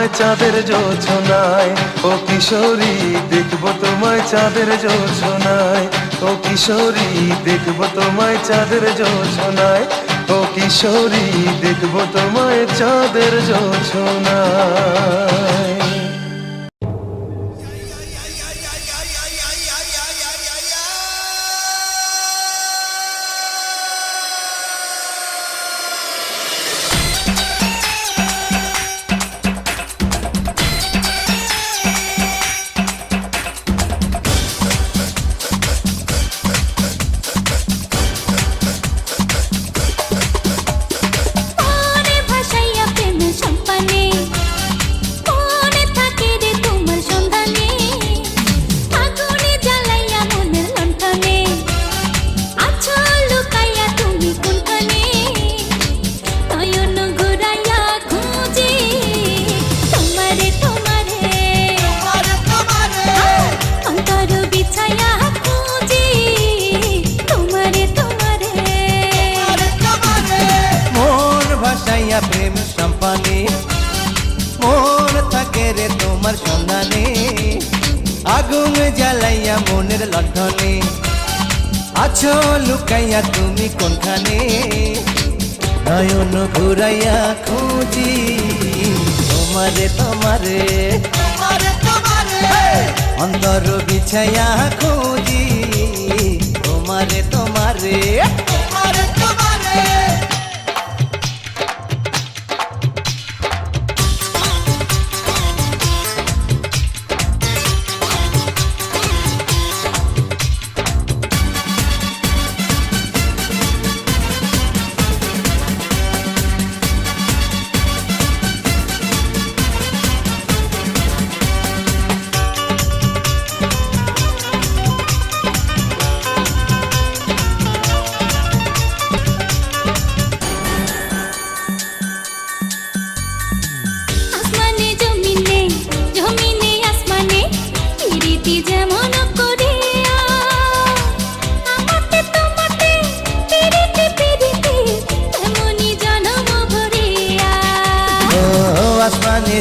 তোমায় চাঁদের জোছনায়। ও কিশোরী, দেখব তোমায় চাঁদের জোছনায়। ও কিশোরী, দেখব তোমায় চাঁদের জোছনায়। ও কিশোরী, দেখব তোমায় চাঁদের জোছনায়। রে তোমার সন্ধানে। আগুন জ্বালাইয়া মনের লণ্ঠনে। আছো লুকাইয়া তুমি কোনখানে? নয়ন ঘুরাইয়া খুঁজি। তোমারে তোমারে। অন্তর বিছাইয়া খুঁজি। তোমারে তোমারে।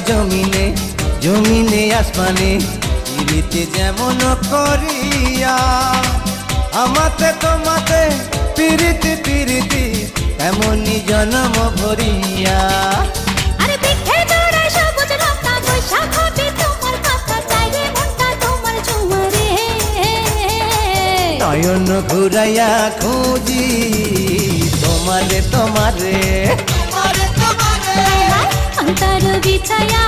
জমিনে জমিনে আসমানে পিরিতে যেমন করিয়া আমাতে তোমাতে পিরিতি পিরিতি এমনই জন্ম ভরিয়া। নয়ন ঘুরাইয়া খুঁজি। তোমারে তোমারে। অন্তর বিছায়া